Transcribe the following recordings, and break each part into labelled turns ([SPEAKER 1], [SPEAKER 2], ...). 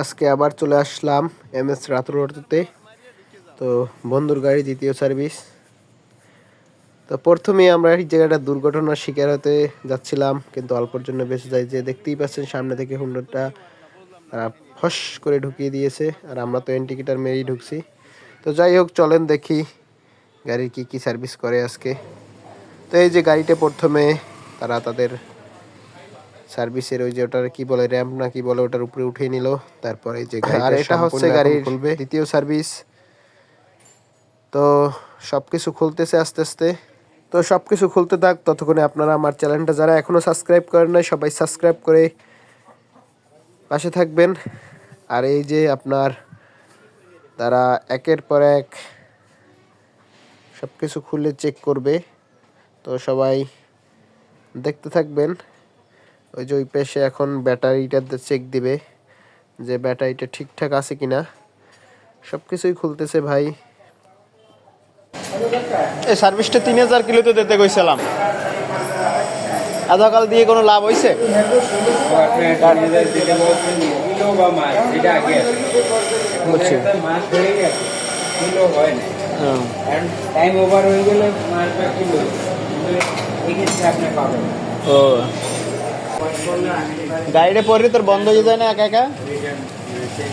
[SPEAKER 1] আজকে আবার চলে আসলাম এম এস রাতুর অটোতে। তো বন্ধুর গাড়ি দ্বিতীয় সার্ভিস। তো প্রথমে আমরা এই জায়গাটা দুর্ঘটনার শিকার হতে যাচ্ছিলাম, কিন্তু অল্পর জন্য বেঁচে যাই। যে দেখতেই পাচ্ছেন, সামনে থেকে হুন্ডারটা ফস করে ঢুকিয়ে দিয়েছে, আর আমরা তো এন্টিকিটার মেরেই ঢুকছি। তো যাই হোক, চলেন দেখি গাড়ির কি কি সার্ভিস করে আজকে। তো এই যে গাড়িটা প্রথমে তারা তাদের সার্ভিসের ওই যে ওটার কি বলে র্যাম্প না কি বলে ওটার উপরে উঠিয়ে নিল। তারপরে এই যে আর এটা হচ্ছে গাড়ির খুলবে। দ্বিতীয় সার্ভিস। তো সব কিছু খুলতেছে আস্তে আস্তে। তো সব কিছু খুলতে থাক ততক্ষণে আপনারা আমার চ্যানেলটা যারা এখনও সাবস্ক্রাইব করেন নাই সবাই সাবস্ক্রাইব করে পাশে থাকবেন। আর এই যে আপনার তারা একের পর এক সব কিছু খুলে চেক করবে। তো সবাই দেখতে থাকবেন। ওই যে ওই পেশে এখন ব্যাটারিটা চেক দিবে যে ব্যাটারিটা ঠিকঠাক আছে কিনা। সব কিছুই খুলতেছে ভাই।
[SPEAKER 2] এই সার্ভিসটা তিন হাজার কিলোতে দিতে কইছিলাম। আধাকাল দিয়ে কোনো লাভ হয়েছে বুঝছি।
[SPEAKER 3] হয়। না কারণ টাইম ওভার হয়ে গেলে মাছটা কিলো কিন্তু এক্ষেত্রে আপনি পাবেন। না।
[SPEAKER 2] ও। গাড়িটা পরে তোর বন্ধ হয়ে যায় না একা একা?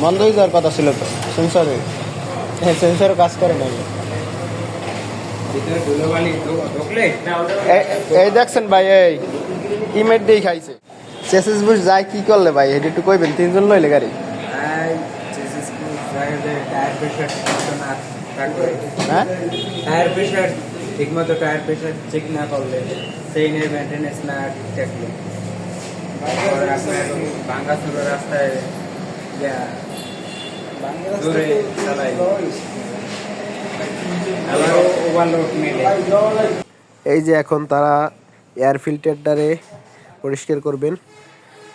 [SPEAKER 2] বন্ধ হয়ে যাওয়ার কথা ছিল তো সেন্সরে হ্যাঁ সেন্সরও কাজ করে না এই- দেখছেন ভাই এই ইমেট দিয়ে খাইছে। চেসিস বুশ যায় কি করলে ভাই এটা একটু কইবেন তিনজন লইলে গাড়ি? হ্যাঁ?
[SPEAKER 3] টায়ার প্রেশার ঠিকমতো টায়ার প্রেশার চেক না করলে চেইনের মেনটেনেন্স না ঠিক থাকলে তারপর আপনার
[SPEAKER 1] এই যে এখন তারা এয়ার ফিল্টারটারে পরিষ্কার করবেন।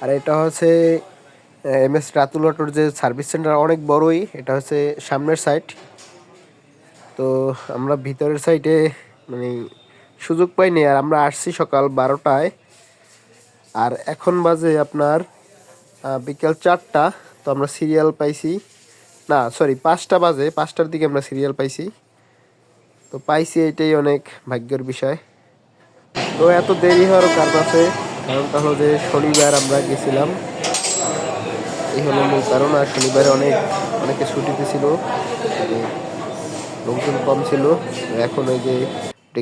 [SPEAKER 1] আর এটা হচ্ছে এম এস রাতুল অটোর যে সার্ভিস সেন্টার অনেক বড়ই, এটা হচ্ছে সামনের সাইড তো আমরা ভিতরের সাইডে মানে সুযোগ পাইনি, আর আমরা আসছি সকাল বারোটায়। আর এখন বাজে আপনার বিকেল চারটা, তো আমরা সিরিয়াল পাইছি। না সরি পাঁচটা বাজে, পাঁচটার দিকে আমরা সিরিয়াল পাইছি। তো পাইছি এটাই অনেক ভাগ্যের বিষয়। তো এত দেরি হওয়ার কারণ আছে কারণটা হলো যে শনিবার আমরা গেছিলাম। এই হলো মূল কারণ, আর শনিবারে অনেক, অনেকে ছুটিতে ছিল। লোকজন কম ছিল। এখন ওই যে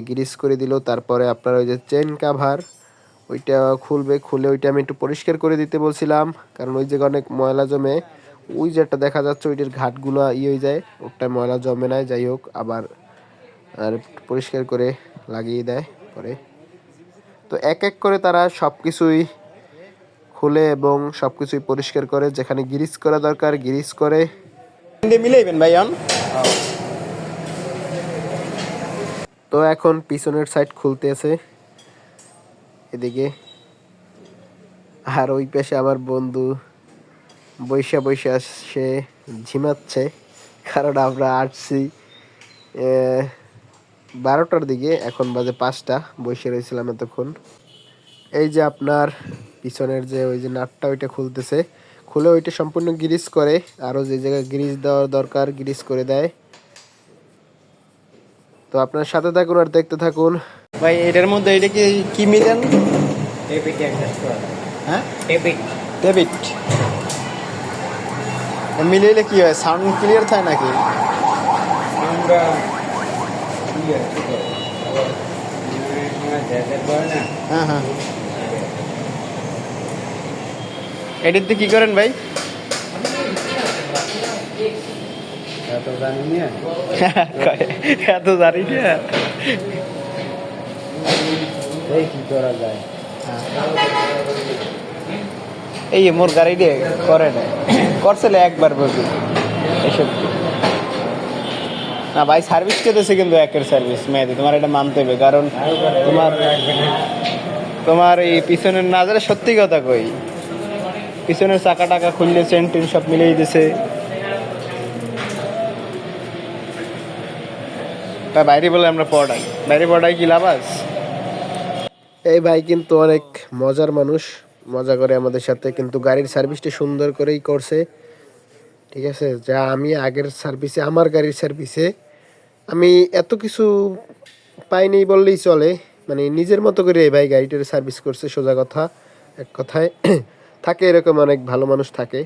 [SPEAKER 1] গ্রিস করে দিল। তারপরে আপনার ওই যে চেন কাভার ওইটা খুলবে খুলে ওইটা আমি একটু পরিষ্কার করে দিতে বলছিলাম। কারণ ওই জায়গায় অনেক ময়লা জমে। ওই যেটা দেখা যাচ্ছে ওইটার ঘাটগুলো ইয়ে হয়ে যায় ওটা ময়লা জমে না যাই হোক আবার আর পরিষ্কার করে লাগিয়ে দেয় পরে। তো এক এক করে তারা সব কিছুই খুলে এবং সব কিছুই পরিষ্কার করে যেখানে গিরিজ করা দরকার গিরিজ করে।
[SPEAKER 2] মিলাইবেন ভাই
[SPEAKER 1] তো এখন পিছনের সাইড খুলতেছে। এদিকে। আর ওই পাশে আমার বন্ধু বৈশা বৈশা সে ঝিমাচ্ছে, কারণ আমরা আসছি বারোটার দিকে, এখন বাজে পাঁচটা, বসে রয়েছিলাম এতক্ষণ। এই যে আপনার পিছনের যে ওই যে নাটটা ওইটা খুলতেছে, খুলে ওইটা সম্পূর্ণ গ্রিস করে আরও যে জায়গায় গ্রিস দেওয়ার দরকার, গ্রিস করে দেয়। তো আপনার সাথে থাকুন আর দেখতে থাকুন।
[SPEAKER 2] ভাই এটার মধ্যে এটা কি কি মিলেন
[SPEAKER 3] ডেবিট
[SPEAKER 2] হ্যাঁ?
[SPEAKER 3] ডেবিট
[SPEAKER 2] ডেবিট মিলাইলে কি হয়? সাউন্ড ক্লিয়ার থাকে নাকি? হ্যাঁ হ্যাঁ। এডিট কি করেন ভাই?
[SPEAKER 3] এত জানি না।
[SPEAKER 2] এত জানি না।
[SPEAKER 3] এই
[SPEAKER 2] মোর গাড়ি দিয়ে করে না করছিল একবার বলছি। এসব না ভাই সার্ভিস কে কিন্তু একের সার্ভিস মেয়েতে তোমার এটা মানতে হবে, কারণ তোমার তোমার এই পিছনের না জানে সত্যি কথা কই। পিছনের চাকা টাকা খুললে চেন টেন সব মিলিয়ে দিছে তা বাইরে বলে আমরা পড়াই। বাইরে পড়াই কি লাভ আছে?
[SPEAKER 1] এই ভাই কিন্তু অনেক মজার মানুষ। মজা করে আমাদের সাথে কিন্তু গাড়ির সার্ভিসটি সুন্দর করেই করছে। ঠিক আছে? যা আমি আগের সার্ভিসে, আমার গাড়ির সার্ভিসে আমি এত কিছু পাইনি বললেই চলে। মানে নিজের মতো করে এই ভাই গাড়িটার সার্ভিস করছে, সোজা কথা, এক কথায়। থাকে এরকম অনেক ভালো মানুষ থাকে।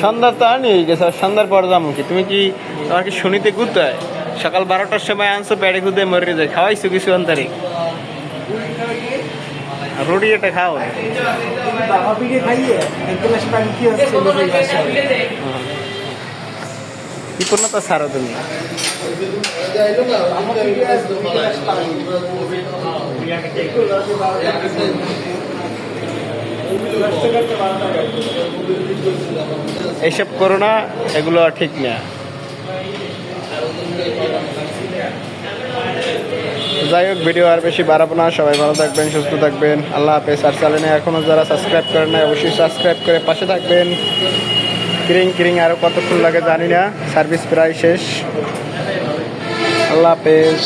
[SPEAKER 2] সন্ধ্যার তো আনি গেছে। সন্ধ্যার পর যাব কি? তুমি কি তোমার কি শনিতে ঘুরতে হয় সকাল বারোটার সময় আনছো পেড়ে খুদে মরে যায়। খাওয়াইছো কিছু অন্তরে? রুটি এটা খাও।
[SPEAKER 3] কি
[SPEAKER 2] সারো তুমি? এইসব করো না, এগুলো ঠিক না। যাই হোক, ভিডিও আর বেশি বাড়াবো না। সবাই ভালো থাকবেন, সুস্থ থাকবেন। আল্লাহ হাফেজ। আর চ্যানেলে এখনও যারা সাবস্ক্রাইব করে না অবশ্যই সাবস্ক্রাইব করে পাশে থাকবেন। কিরিং কিরিং আরও কতক্ষণ লাগে জানি না। সার্ভিস প্রায় শেষ। আল্লাহ হাফেজ।